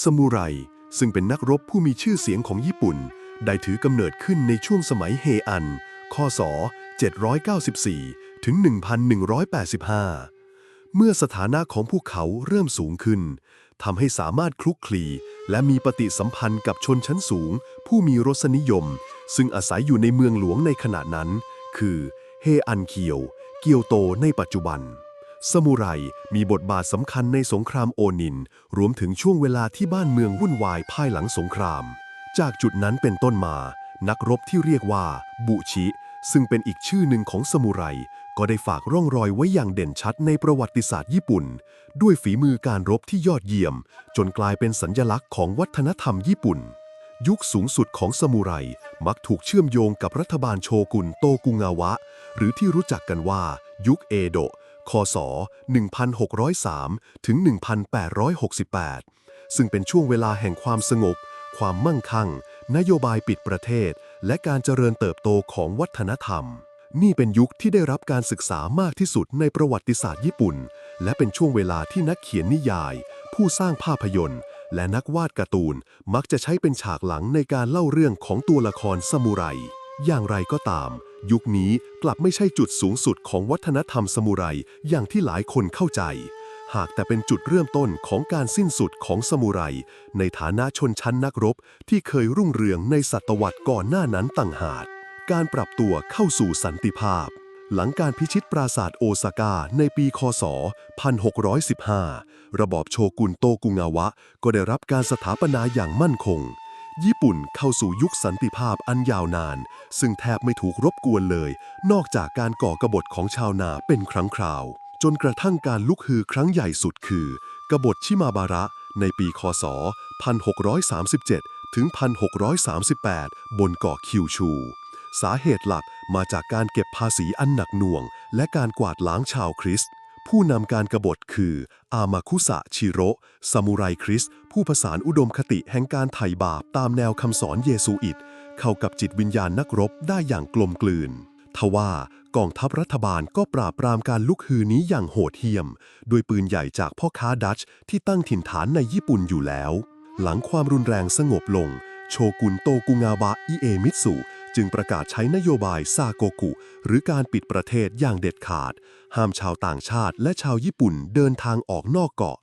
สมุไร ซึ่งเป็นนักรบผู้มีชื่อเสียงของญี่ปุ่น ได้ถือกำเนิดขึ้นในช่วงสมัยเฮอัน คศ 794 ถึง 1185 เมื่อสถานะของพวกเขาเริ่มสูงขึ้นทำให้สามารถคลุกคลี และมีปฏิสัมพันธ์กับชนชั้นสูง ผู้มีรสนิยม ซึ่งอาศัยอยู่ในเมืองหลวงในขณะนั้น คือเฮอันเคียว เกียวโตในปัจจุบัน สมุไรมีบทบาทสำคัญในสงครามโอนิน รวมถึงช่วงเวลาที่บ้านเมืองวุ่นวายภายหลังสงคราม จากจุดนั้นเป็นต้นมา นักรบที่เรียกว่า บุชิ ซึ่งเป็นอีกชื่อหนึ่งของสมุไร ก็ได้ฝากร่องรอยไว้อย่างเด่นชัดในประวัติศาสตร์ญี่ปุ่น ด้วยฝีมือการรบที่ยอดเยี่ยม จนกลายเป็นสัญลักษณ์ของวัฒนธรรมญี่ปุ่น ยุคสูงสุดของสมุไรมักถูกเชื่อมโยงกับรัฐบาลโชกุนโตกุงาวะ หรือที่รู้จักกันว่า ยุคเอโดะ คศ 1603 ถึง 1868 ซึ่งเป็นช่วงเวลาแห่งความสงบ ความมั่งคั่ง นโยบายปิดประเทศ และการเจริญเติบโตของวัฒนธรรม นี่เป็นยุคที่ได้รับการศึกษามากที่สุดในประวัติศาสตร์ญี่ปุ่น และเป็นช่วงเวลาที่นักเขียนนิยาย ผู้สร้างภาพยนตร์ และนักวาดการ์ตูนมักจะใช้เป็นฉากหลังในการเล่าเรื่องของตัวละครซามูไร อย่างไรก็ตาม ยุคนี้กลับไม่ใช่จุดสูงสุดของวัฒนธรรมซามูไรอย่างที่หลายคนเข้าใจ หากแต่เป็นจุดเริ่มต้นของการสิ้นสุดของซามูไรในฐานะชนชั้นนักรบที่เคยรุ่งเรืองในศตวรรษก่อนหน้านั้นต่างหาก การปรับตัวเข้าสู่สันติภาพ หลังการพิชิตปราสาทโอซาก้าในปีคศ 1615 ระบอบโชกุนโตกุงาวะ ก็ได้รับการสถาปนาอย่างมั่นคง ญี่ปุ่นเข้าสู่ยุคสันติภาพอันยาวนาน ซึ่งแทบไม่ถูกรบกวนเลย นอกจากการก่อกบฏของชาวนาเป็นครั้งคราว จนกระทั่งการลุกฮือครั้งใหญ่สุดคือ กบฏชิมาบาระ ในปีคศ 1637 ถึง 1638 บนเกาะคิวชู สาเหตุหลักมาจากการเก็บภาษีอันหนักหน่วง และการกวาดล้างชาวคริสต์ ผู้นำการกบฏคือ อามาคุสะชิโระซามูไรคริส ผู้ผสานอุดมคติแห่งการไถ่บาปตามแนวคำสอนเยซูอิต เข้ากับจิตวิญญาณนักรบได้อย่างกลมกลืน ทว่ากองทัพรัฐบาลก็ปราบปรามการลุกฮือนี้อย่างโหดเหี้ยม ด้วยปืนใหญ่จากพ่อค้าดัตช์ที่ตั้งถิ่นฐานในญี่ปุ่นอยู่แล้ว หลังความรุนแรงสงบลง โชกุนโตกุงาวะอิเอมิตสุจึงประกาศใช้นโยบายซาโกกุ หรือการปิดประเทศอย่างเด็ดขาด ห้ามชาวต่างชาติและชาวญี่ปุ่นเดินทางออกนอกเกาะ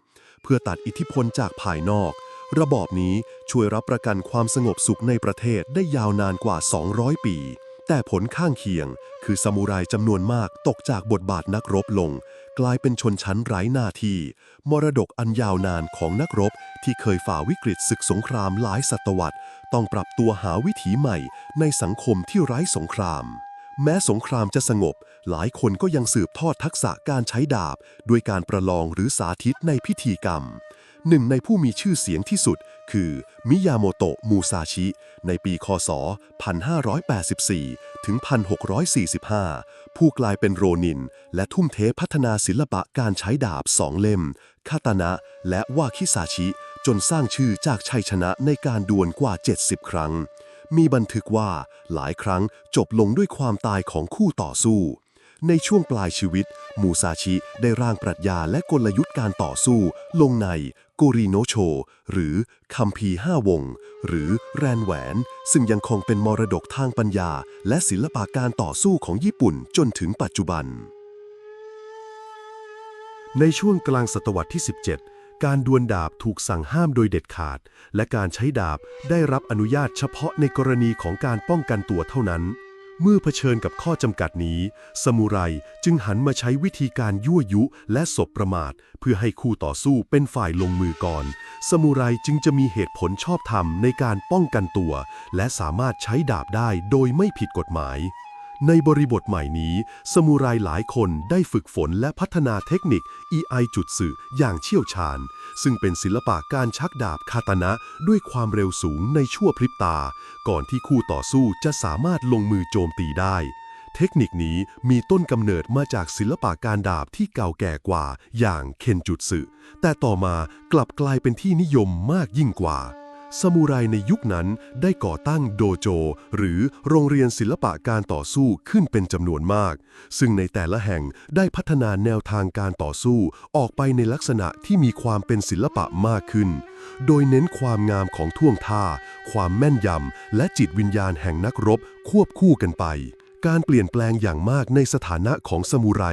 เพื่อตัดอิทธิพลจากภายนอก ระบอบนี้ช่วยรับประกันความสงบสุขในประเทศได้ยาวนานกว่า 200 ปี แต่ผลข้างเคียง คือซามูไรจำนวนมากตกจากบทบาทนักรบลง กลายเป็นชนชั้นไร้หน้าที่ มรดกอันยาวนานของนักรบที่เคยฝ่าวิกฤตศึกสงครามหลายศตวรรษ ต้องปรับตัวหาวิถีใหม่ในสังคมที่ไร้สงคราม แม้สงครามจะสงบ หลายคนก็ยังสืบทอดทักษะการใช้ดาบ ด้วยการประลองหรือสาธิตในพิธีกรรม หนึ่งในผู้มีชื่อเสียงที่สุด คือมิยาโมโตะมูซาชิ ในปีคศ 1584 ถึง 1645 ผู้กลายเป็นโรนิน และทุ่มเทพัฒนาศิลปะการใช้ดาบสองเล่ม คาตานะ และวาคิซาชิ จนสร้างชื่อจากชัยชนะในการดวลกว่า 70 ครั้ง มีบันทึกว่าหลายครั้งจบลงด้วยความตายของคู่ต่อสู้ ในช่วงปลายชีวิต มูซาชิได้ร่างปรัชญาและกลยุทธ์การต่อสู้ ลงในโกริโนโช หรือคัมภีห้าวง หรือแรนแหวน ซึ่งยังคงเป็นมรดกทางปัญญา และศิลปะการต่อสู้ของญี่ปุ่นจนถึงปัจจุบันในช่วงกลางศตวรรษที่ 17 การดวลดาบถูกสั่งห้ามโดยเด็ดขาด และการใช้ดาบได้รับอนุญาตเฉพาะในกรณีของการป้องกันตัวเท่านั้น เมื่อเผชิญกับข้อจำกัดนี้ซามูไรจึงหันมาใช้วิธีการยั่วยุและสบประมาท เพื่อให้คู่ต่อสู้เป็นฝ่ายลงมือก่อนซามูไรจึงจะมีเหตุผลชอบธรรมในการป้องกันตัว และสามารถใช้ดาบได้โดยไม่ผิดกฎหมาย ในบริบทใหม่นี้ สมุไรหลายคนได้ฝึกฝนและพัฒนาเทคนิค EI จุดสื่ออย่างเชี่ยวชาญ ซึ่งเป็นศิลปะการชักดาบคาตานะ ด้วยความเร็วสูงในชั่วพริบตา ก่อนที่คู่ต่อสู้จะสามารถลงมือโจมตีได้ เทคนิคนี้มีต้นกำเนิดมาจากศิลปะการดาบที่เก่าแก่กว่าอย่างเคนจุดสึแต่ต่อมากลับกลายเป็นที่นิยมมากยิ่งกว่า ซามูไรในยุคนั้นได้ก่อตั้งโดโจ หรือโรงเรียนศิลปะการต่อสู้ขึ้นเป็นจำนวนมาก ซึ่งในแต่ละแห่งได้พัฒนาแนวทางการต่อสู้ออกไปในลักษณะที่มีความเป็นศิลปะมากขึ้น โดยเน้นความงามของท่วงท่า ความแม่นยำ และจิตวิญญาณแห่งนักรบควบคู่กันไปการเปลี่ยนแปลงอย่างมากในสถานะของซามูไร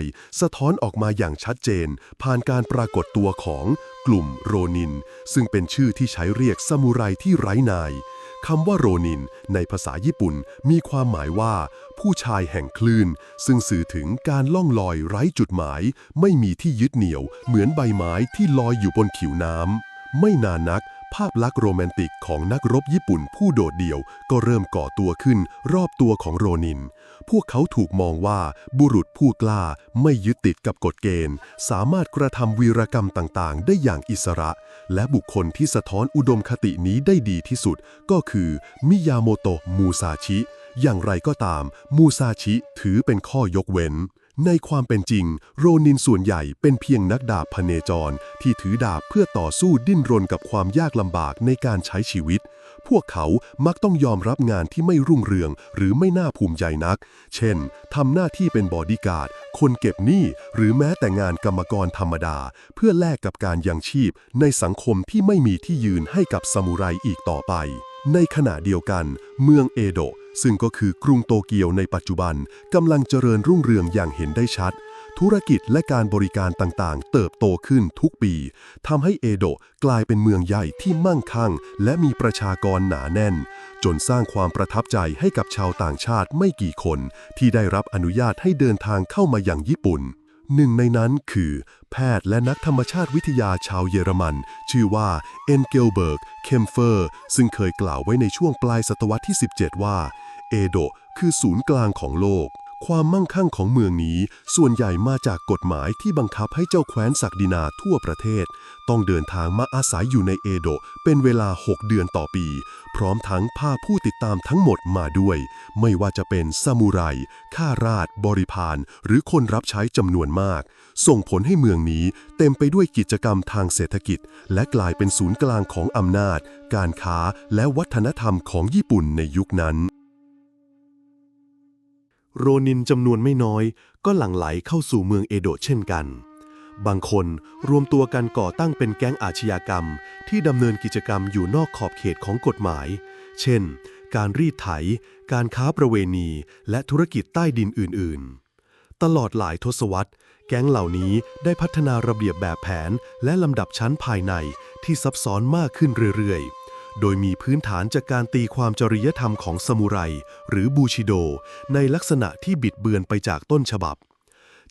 สะท้อนออกมาอย่างชัดเจน ผ่านการปรากฏตัวของ กลุ่มโรนิน ซึ่งเป็นชื่อที่ใช้เรียกซามูไรที่ไร้นายคำว่าโรนิน ในภาษาญี่ปุ่นมีความหมายว่า ผู้ชายแห่งคลื่น ซึ่งสื่อถึงการล่องลอยไร้จุดหมาย ไม่มีที่ยึดเหนี่ยว เหมือนใบไม้ที่ลอยอยู่บนผิวน้ำไม่นานนัก ภาพลักษณ์โรแมนติกของนักรบญี่ปุ่นผู้โดดเดี่ยวก็เริ่มก่อตัวขึ้นรอบตัวของโรนิน พวกเขาถูกมองว่าบุรุษผู้กล้าไม่ยึดติดกับกฎเกณฑ์ สามารถกระทำวีรกรรมต่างๆ ได้อย่างอิสระ และบุคคลที่สะท้อนอุดมคตินี้ได้ดีที่สุด ก็คือมิยาโมโตะมูซาชิ อย่างไรก็ตาม มูซาชิถือเป็นข้อยกเว้น ในความเป็นจริง โรนินส่วนใหญ่เป็นเพียงนักดาบพเนจร ที่ถือดาบเพื่อต่อสู้ดิ้นรนกับความยากลำบากในการใช้ชีวิต พวกเขามักต้องยอมรับงานที่ไม่รุ่งเรือง หรือไม่น่าภูมิใจนัก เช่นทำหน้าที่เป็นบอดี้การ์ด คนเก็บหนี้ หรือแม้แต่งานกรรมกรธรรมดา เพื่อแลกกับการยังชีพ ในสังคมที่ไม่มีที่ยืนให้กับซามูไรอีกต่อไป ในขณะเดียวกัน เมืองเอโดะ ซึ่งก็คือกรุงโตเกียวในปัจจุบันกำลังเจริญรุ่งเรืองอย่างเห็นได้ชัด ธุรกิจและการบริการต่างๆ เติบโตขึ้นทุกปีทำให้เอโดะกลายเป็นเมืองใหญ่ที่มั่งคั่ง และมีประชากรหนาแน่น จนสร้างความประทับใจให้กับชาวต่างชาติไม่กี่คน ที่ได้รับอนุญาตให้เดินทางเข้ามาอย่างญี่ปุ่นหนึ่งในนั้นคือ แพทย์และนักธรรมชาติวิทยาชาวเยอรมัน ชื่อว่าเอนเกลเบิร์ก เคมเฟอร์ ซึ่งเคยกล่าวไว้ในช่วงปลายศตวรรษที่ 17 ว่า เอโดะคือศูนย์กลางของโลก ความมั่งคั่งของเมืองนี้ ส่วนใหญ่มาจากกฎหมายที่บังคับให้เจ้าแคว้นศักดินาทั่วประเทศ ต้องเดินทางมาอาศัยอยู่ในเอโดะเป็นเวลา 6 เดือนต่อปี พร้อมทั้งพาผู้ติดตามทั้งหมดมาด้วย ไม่ว่าจะเป็นซามูไรข้าราช บริพารหรือคนรับใช้จำนวนมาก ส่งผลให้เมืองนี้เต็มไปด้วยกิจกรรมทางเศรษฐกิจ และกลายเป็นศูนย์กลางของอำนาจ การค้าและวัฒนธรรมของญี่ปุ่นในยุคนั้น โรนินจำนวนไม่น้อย ก็หลั่งไหลเข้าสู่เมืองเอโดะเช่นกัน บางคนรวมตัวกันก่อตั้งเป็นแก๊งอาชญากรรม ที่ดำเนินกิจกรรมอยู่นอกขอบเขตของกฎหมาย เช่น การรีดไถ การค้าประเวณี และธุรกิจใต้ดินอื่น ๆ ตลอดหลายทศวรรษ แก๊งเหล่านี้ได้พัฒนาระเบียบแบบแผนและลำดับชั้นภายในที่ซับซ้อนมากขึ้นเรื่อย ๆ โดยมีพื้นฐานจากการตีความจริยธรรมของซามูไร หรือบูชิโด ในลักษณะที่บิดเบือนไปจากต้นฉบับ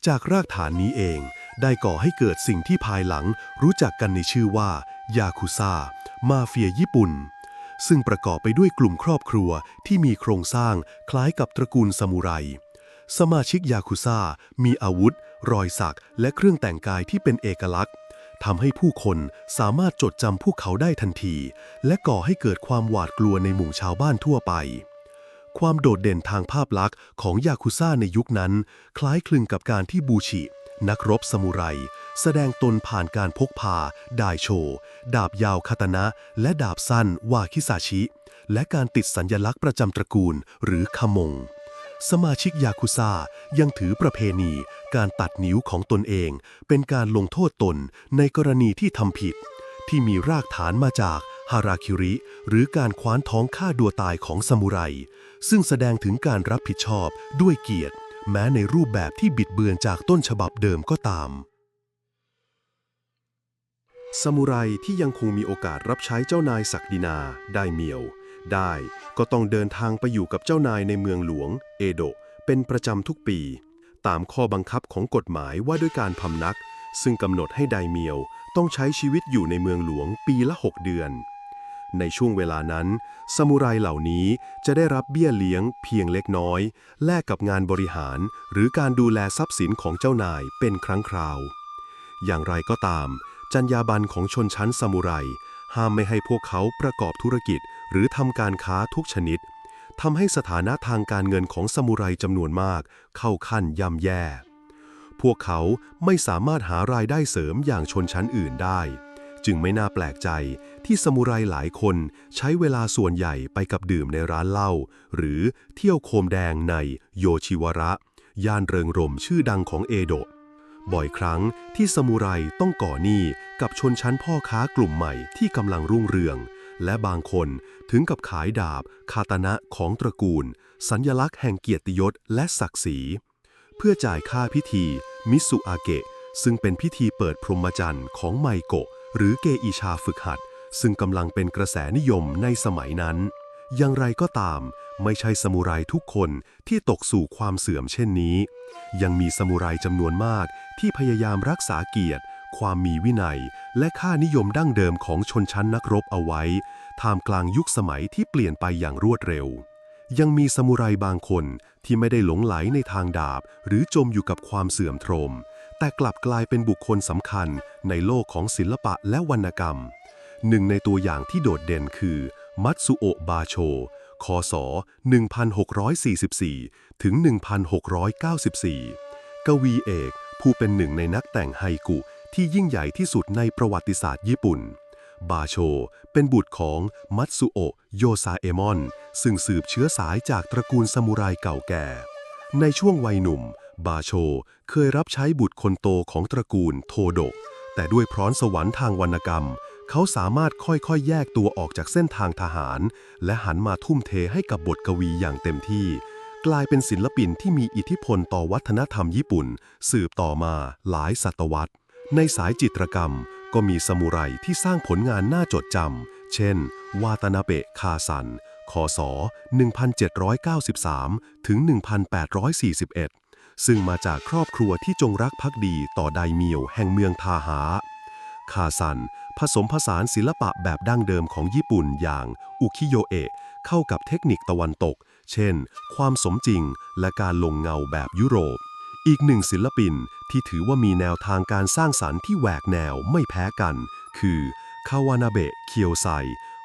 จากรากฐานนี้เอง ได้ก่อให้เกิดสิ่งที่ภายหลังรู้จักกันในชื่อว่า ยาคุซ่า มาเฟียญี่ปุ่น ซึ่งประกอบไปด้วยกลุ่มครอบครัวที่มีโครงสร้างคล้ายกับตระกูลซามูไร สมาชิกยาคุซ่ามีอาวุธ รอยสัก และเครื่องแต่งกายที่เป็นเอกลักษณ์ ทำให้ผู้คนสามารถจดจำพวกเขาได้ทันที และก่อให้เกิดความหวาดกลัวในหมู่ชาวบ้านทั่วไป ความโดดเด่นทางภาพลักษณ์ของยาคุซ่าในยุคนั้น คล้ายคลึงกับการที่บูชิ นักรบซามูไร แสดงตนผ่านการพกพาดายโช ดาบยาวคาตนะ และดาบสั้นวาคิซาชิ และการติดสัญญลักษณ์ประจำตระกูลหรือคามง สมาชิกยาคุซ่ายังถือประเพณีการตัดนิ้วของตนเอง เป็นการลงโทษตนในกรณีที่ทำผิด ที่มีรากฐานมาจากฮาราคิริ หรือการคว้านท้องฆ่าดัวตายของซามูไร ซึ่งแสดงถึงการรับผิดชอบด้วยเกียรติ แม้ในรูปแบบที่บิดเบือนจากต้นฉบับเดิมก็ตามซามูไรที่ยังคงมีโอกาสรับใช้เจ้านายศักดินาได้เมียว ได้ ก็ต้องเดินทางไปอยู่กับเจ้านายในเมืองหลวง เอโดะเป็นประจำทุกปี ตามข้อบังคับของกฎหมายว่าด้วยการพำนัก ซึ่งกำหนดให้ไดเมียวต้องใช้ชีวิตอยู่ในเมืองหลวงปีละ 6 เดือน ในช่วงเวลานั้นซามูไรเหล่านี้จะได้รับเบี้ยเลี้ยงเพียงเล็กน้อย แลกกับงานบริหาร หรือการดูแลทรัพย์สินของเจ้านายเป็นครั้งคราว อย่างไรก็ตามจรรยาบรรณของชนชั้นซามูไร ห้ามไม่ให้พวกเขาประกอบธุรกิจ หรือทำการค้าทุกชนิดทำให้สถานะทางการเงินของซามูไรจำนวนมาก เข้าขั้นย่ำแย่ พวกเขาไม่สามารถหารายได้เสริมอย่างชนชั้นอื่นได้ จึงไม่น่าแปลกใจที่สมุไรหลายคนใช้เวลาส่วนใหญ่ไปกับดื่มในร้านเหล้าหรือเที่ยวโคมแดงในโยชิวระ ย่านเริงรมชื่อดังของเอโดะ บ่อยครั้งที่สมุไรต้องก่อหนี้กับชนชั้นพ่อค้ากลุ่มใหม่ที่กำลังรุ่งเรือง และบางคนถึงกับขายดาบ คาตนะของตระกูล สัญญลักษณ์แห่งเกียรติยศและศักดิ์ศรี เพื่อจ่ายค่าพิธี มิสุอาเกะ ซึ่งเป็นพิธีเปิดพรหมจรรย์ของไมโกะ หรือเกอิชาฝึกหัด ซึ่งกำลังเป็นกระแสนิยมในสมัยนั้น อย่างไรก็ตามไม่ใช่สมุไรทุกคนที่ตกสู่ความเสื่อมเช่นนี้ ยังมีสมุไรจำนวนมาก ที่พยายามรักษาเกียรติ ความมีวินัย และค่านิยมดั้งเดิมของชนชั้นนักรบเอาไว้ ท่ามกลางยุคสมัยที่เปลี่ยนไปอย่างรวดเร็ว ยังมีสมุไรบางคนที่ไม่ได้หลงไหลในทางดาบ หรือจมอยู่กับความเสื่อมโทรม แต่กลับกลายเป็นบุคคลสำคัญในโลกของศิลปะและวรรณกรรม หนึ่งในตัวอย่างที่โดดเด่นคือมัตสุโอบาโชคศ 1644 ถึง 1694 กวีเอก ผู้เป็นหนึ่งในนักแต่งไฮกุที่ยิ่งใหญ่ที่สุดในประวัติศาสตร์ญี่ปุ่น บาโช เป็นบุตรของมัตสุโอะโยซาเอมอน ซึ่งสืบเชื้อสายจากตระกูลซามูไรเก่าแก่ ในช่วงวัยหนุ่ม บาโชเคยรับใช้บุตรคนโตของตระกูลโทโดะแต่ด้วยพรสวรรค์ทางวรรณกรรม เขาสามารถค่อยๆ แยกตัวออกจากเส้นทางทหาร และหันมาทุ่มเทให้กับบทกวีอย่างเต็มที่ กลายเป็นศิลปินที่มีอิทธิพลต่อวัฒนธรรมญี่ปุ่น สืบต่อมาหลายศตวรรษ ในสายจิตรกรรมก็มีสมุไรที่สร้างผลงานน่าจดจำ เช่น วาตานาเบะคาซัน คศ 1793 ถึง 1841 ซึ่งมาจากครอบครัวที่จงรักภักดีต่อไดเมียวแห่งเมืองทาหา คาซัน ผสมผสานศิลปะแบบดั้งเดิมของญี่ปุ่นอย่างอุคิโยเอะเข้ากับเทคนิคตะวันตก เช่น ความสมจริงและการลงเงาแบบยุโรป อีกหนึ่งศิลปินที่ถือว่ามีแนวทางการสร้างสรรค์ที่แหวกแนวไม่แพ้กัน คือคาวานาเบะเคียวไซ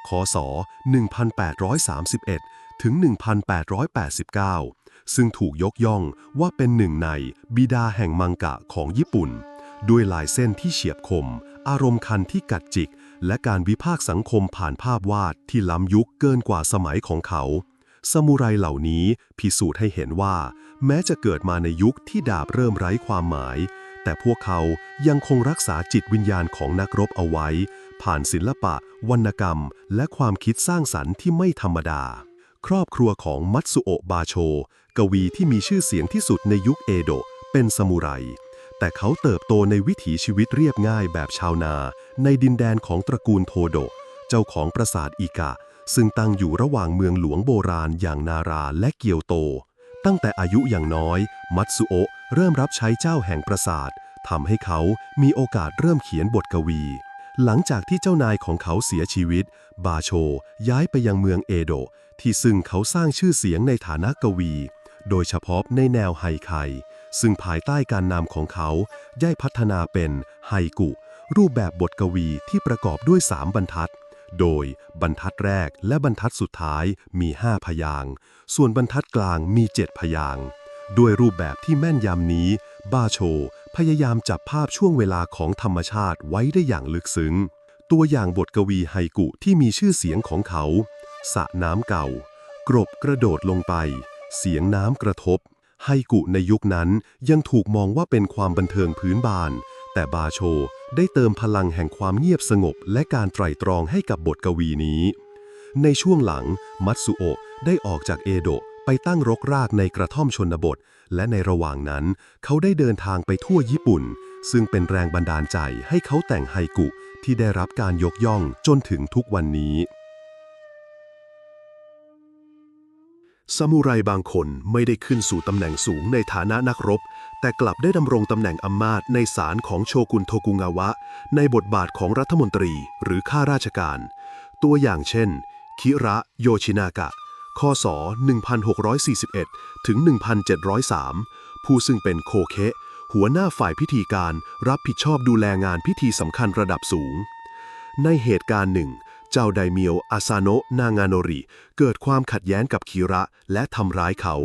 คศ 1831 ถึง 1889 ซึ่งถูกยกย่องว่าเป็นหนึ่งในบิดาแห่งมังกะของญี่ปุ่น ด้วยลายเส้นที่เฉียบคม อารมณ์คันที่กัดจิก และการวิพากษ์สังคมผ่านภาพวาดที่ล้ำยุคเกินกว่าสมัยของเขา สมุไรเหล่านี้พิสูจน์ให้เห็นว่า แม้จะเกิดมาในยุคที่ดาบเริ่มไร้ความหมาย แต่พวกเขายังคงรักษาจิตวิญญาณของนักรบเอาไว้ ผ่านศิลปะ วรรณกรรม และความคิดสร้างสรรค์ที่ไม่ธรรมดา ครอบครัวของมัตสุโอบาโช กวีที่มีชื่อเสียงที่สุดในยุคเอโดะเป็นสมุไรแต่เขาเติบโตในวิถีชีวิตเรียบง่ายแบบชาวนา ในดินแดนของตระกูลโทโดะเจ้าของปราสาทอิกะ ซึ่งตั้งอยู่ระหว่างเมืองหลวงโบราณอย่างนาราและเกียวโต ตั้งแต่อายุอย่างน้อย มัตสุโอะเริ่มรับใช้เจ้าแห่งปราสาททำให้เขามีโอกาสเริ่มเขียนบทกวี หลังจากที่เจ้านายของเขาเสียชีวิต บาโช ย้ายไปยังเมืองเอโดะที่ซึ่งเขาสร้างชื่อเสียงในฐานะกวี โดยเฉพาะในแนวไฮไคซึ่งภายใต้การนำของเขาได้พัฒนาเป็นไฮกุ รูปแบบบทกวีที่ประกอบด้วยสามบรรทัด โดยบรรทัดแรกและบรรทัดสุดท้ายมี 5 พยาง ส่วนบรรทัดกลางมี 7 พยาง ด้วยรูปแบบที่แม่นยำนี้ บาโช พยายามจับภาพช่วงเวลาของธรรมชาติไว้ได้อย่างลึกซึ้ง ตัวอย่างบทกวีไฮกุที่มีชื่อเสียงของเขา สะน้ำเก่า กรบกระโดดลงไป เสียงน้ำกระทบไฮกุในยุคนั้นยังถูกมองว่าเป็นความบันเทิงพื้นบาน แต่บาโชได้เติมพลังแห่งความเงียบสงบและการไตร่ตรองให้กับบทกวีนี้ ในช่วงหลัง มัตสุโอะได้ออกจากเอโดะไปตั้งรกรากในกระท่อมชนบท และในระหว่างนั้น เขาได้เดินทางไปทั่วญี่ปุ่น ซึ่งเป็นแรงบันดาลใจให้เขาแต่งไฮกุที่ได้รับการยกย่องจนถึงทุกวันนี้ซามูไรบางคนไม่ได้ขึ้นสู่ตำแหน่งสูงในฐานะนักรบ แต่กลับได้ดำรงตำแหน่งอำนาจในศาลของโชกุนโทกุงาวะ ในบทบาทของรัฐมนตรีหรือข้าราชการ ตัวอย่างเช่น คิระโยชินากะคศ 1641 ถึง 1703 ผู้ซึ่งเป็นโคเคะหัวหน้าฝ่ายพิธีการรับผิดชอบดูแลงานพิธีสำคัญระดับสูง ในเหตุการณ์หนึ่ง เจ้าไดเมียวอาซาโนะนางาโนริ เกิดความขัดแย้งกับคิระและทำร้ายเขา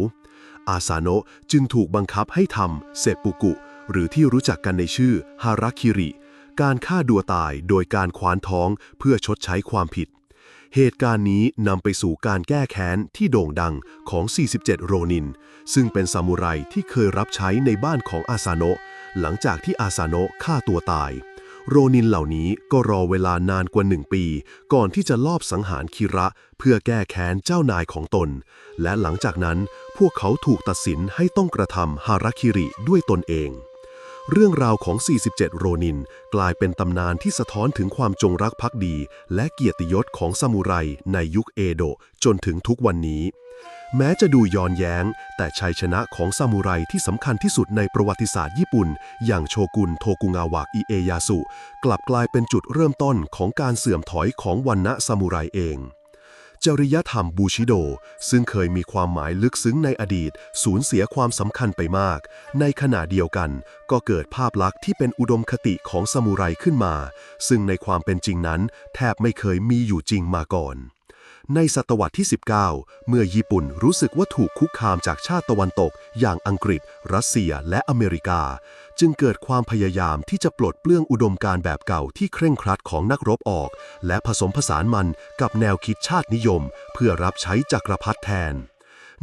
อาซาโนะจึงถูกบังคับให้ทำเซปุกุ หรือที่รู้จักกันในชื่อฮาราคิริ การฆ่าดัวตายโดยการคว้านท้องเพื่อชดใช้ความผิด เหตุการณ์นี้นำไปสู่การแก้แค้นที่โด่งดังของ 47 โรนิน ซึ่งเป็นซามูไรที่เคยรับใช้ในบ้านของอาซาโนะหลังจากที่อาซาโนะฆ่าตัวตาย โรนินเหล่านี้ก็รอเวลานานกว่าหนึ่งปี ก่อนที่จะลอบสังหารคิระ เพื่อแก้แค้นเจ้านายของตน และหลังจากนั้น พวกเขาถูกตัดสินให้ต้องกระทำฮาราคิริด้วยตนเอง เรื่องราวของ 47 โรนิน กลายเป็นตำนานที่สะท้อนถึงความจงรักภักดี และเกียรติยศของซามูไรในยุคเอโดะจนถึงทุกวันนี้ แม้จะดูย้อนแย้ง แต่ชัยชนะของซามูไรที่สำคัญที่สุดในประวัติศาสตร์ญี่ปุ่น อย่างโชกุนโทกุงาวะอิเอยาสุ กลับกลายเป็นจุดเริ่มต้นของการเสื่อมถอยของวันณะซามูไรเอง จริยธรรมบูชิโด ซึ่งเคยมีความหมายลึกซึ้งในอดีต สูญเสียความสำคัญไปมาก ในขณะเดียวกัน ก็เกิดภาพลักษณ์ที่เป็นอุดมคติของซามูไรขึ้นมา ซึ่งในความเป็นจริงนั้น แทบไม่เคยมีอยู่จริงมาก่อน ในศตวรรษที่ 19 เมื่อญี่ปุ่นรู้สึกว่าถูกคุกคามจากชาติตะวันตก อย่างอังกฤษ รัสเซีย และอเมริกา จึงเกิดความพยายามที่จะปลดเปลื้องอุดมการณ์แบบเก่าที่เคร่งครัดของนักรบออก และผสมผสานมันกับแนวคิดชาตินิยม เพื่อรับใช้จักรพรรดิแทน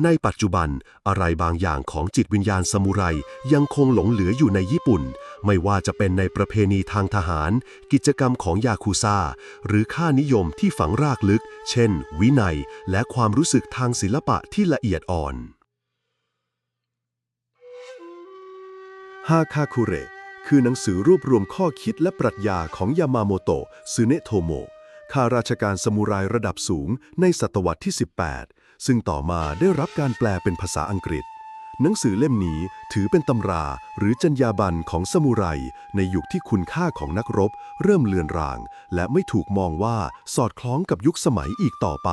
ในปัจจุบันอะไรบางอย่างของจิตวิญญาณซามูไรยังคงหลงเหลืออยู่ในญี่ปุ่น ไม่ว่าจะเป็นในประเพณีทางทหาร กิจกรรมของยาคูซ่า หรือค่านิยมที่ฝังรากลึก เช่น วินัย และความรู้สึกทางศิลปะที่ละเอียดอ่อนฮาคาคุเระคือหนังสือรวบรวมข้อคิดและปรัชญาของยามาโมโตะซึเนะโทโมะข้าราชการสมุไรระดับสูงในศตวรรษที่ 18 ซึ่งต่อมาได้รับการแปลเป็นภาษาอังกฤษ หนังสือเล่มนี้ถือเป็นตำราหรือจรรยาบรรณของสมุไรในยุคที่คุณค่าของนักรบ เริ่มเลือนราง และไม่ถูกมองว่าสอดคล้องกับยุคสมัยอีกต่อไป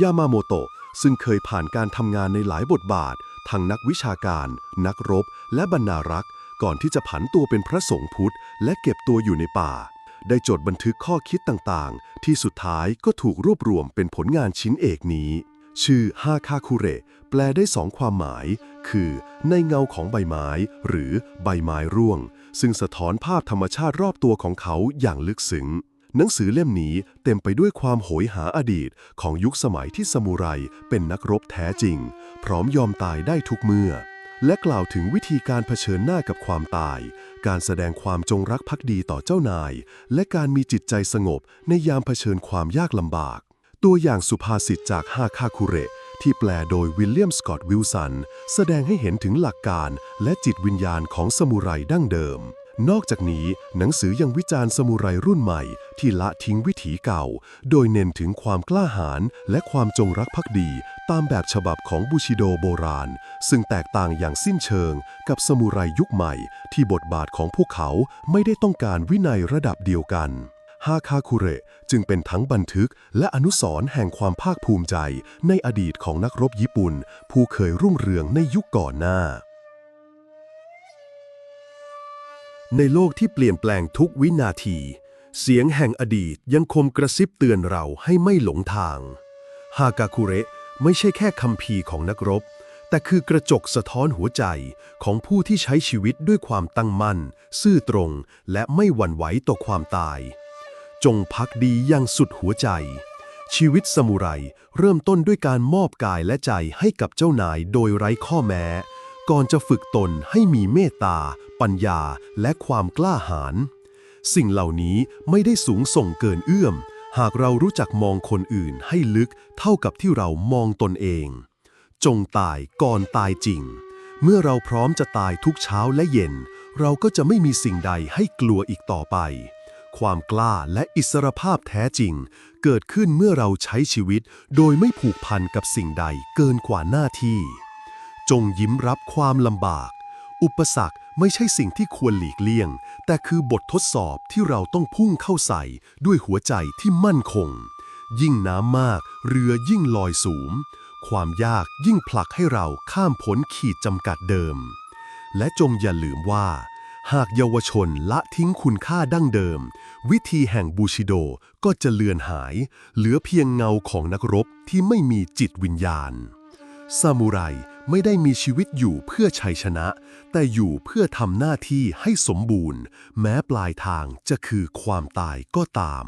ยามาโมโตะซึ่งเคยผ่านการทำงานในหลายบทบาท ทั้งนักวิชาการ นักรบ และบรรณารักษ์ ก่อนที่จะผันตัวเป็นพระสงฆ์พุทธ และเก็บตัวอยู่ในป่า ได้จดบันทึกข้อคิดต่างๆ ที่สุดท้ายก็ถูกรวบรวมเป็นผลงานชิ้นเอกนี้ ชื่อฮาคาคุเระแปลได้สองความหมาย คือในเงาของใบไม้ หรือใบไม้ร่วง ซึ่งสะท้อนภาพธรรมชาติรอบตัวของเขาอย่างลึกซึ้งหนังสือเล่มนี้เต็มไปด้วยความโหยหาอดีตของยุคสมัยที่ซามูไรเป็นนักรบแท้จริง พร้อมยอมตายได้ทุกเมื่อ และกล่าวถึงวิธีการเผชิญหน้ากับความตาย การแสดงความจงรักภักดีต่อเจ้านาย และการมีจิตใจสงบในยามเผชิญความยากลำบาก ตัวอย่างสุภาษิตจากฮาคาคุเรที่แปลโดยวิลเลียมสกอตต์วิลสัน แสดงให้เห็นถึงหลักการและจิตวิญญาณของสมุไรดั้งเดิม นอกจากนี้ หนังสือยังวิจารณ์สมุไรรุ่นใหม่ ที่ละทิ้งวิถีเก่า โดยเน้นถึงความกล้าหาญและความจงรักภักดี ตามแบบฉบับของบูชิโดโบราณ ซึ่งแตกต่างอย่างสิ้นเชิงกับสมุไรยุคใหม่ ที่บทบาทของพวกเขาไม่ได้ต้องการวินัยระดับเดียวกัน ฮาคาคุเรจึงเป็นทั้งบันทึกและอนุสรณ์แห่งความภาคภูมิใจในอดีตของนักรบญี่ปุ่น ผู้เคยรุ่งเรืองในยุคก่อนหน้า ในโลกที่เปลี่ยนแปลงทุกวินาที เสียงแห่งอดีตยังคมกระซิบเตือนเราให้ไม่หลงทาง ฮากาคุเรไม่ใช่แค่คำพีของนักรบ แต่คือกระจกสะท้อนหัวใจของผู้ที่ใช้ชีวิตด้วยความตั้งมั่น ซื่อตรง และไม่หวั่นไหวต่อความตาย จงพักดีอย่างสุดหัวใจ ชีวิตสมุไรเริ่มต้นด้วยการมอบกายและใจให้กับเจ้านายโดยไร้ข้อแม้ ก่อนจะฝึกตนให้มีเมตตา ปัญญา และความกล้าหาญสิ่งเหล่านี้ไม่ได้สูงส่งเกินเอื้อม หากเรารู้จักมองคนอื่นให้ลึกเท่ากับที่เรามองตนเอง จงตายก่อนตายจริง เมื่อเราพร้อมจะตายทุกเช้าและเย็น เราก็จะไม่มีสิ่งใดให้กลัวอีกต่อไป ความกล้าและอิสรภาพแท้จริง เกิดขึ้นเมื่อเราใช้ชีวิตโดยไม่ผูกพันกับสิ่งใดเกินกว่าหน้าที่ จงยิ้มรับความลำบาก อุปสรรคไม่ใช่สิ่งที่ควรหลีกเลี่ยง แต่คือบททดสอบที่เราต้องพุ่งเข้าใส่ด้วยหัวใจที่มั่นคง ยิ่งน้ำมาก เรือยิ่งลอยสูง ความยากยิ่งผลักให้เราข้ามพ้นขีดจำกัดเดิม และจงอย่าลืมว่า หากเยาวชนละทิ้งคุณค่าดั้งเดิม วิธีแห่งบูชิโดก็จะเลือนหาย เหลือเพียงเงาของนักรบที่ไม่มีจิตวิญญาณ ซามูไรไม่ได้มีชีวิตอยู่เพื่อชัยชนะ แต่อยู่เพื่อทำหน้าที่ให้สมบูรณ์ แม้ปลายทางจะคือความตายก็ตาม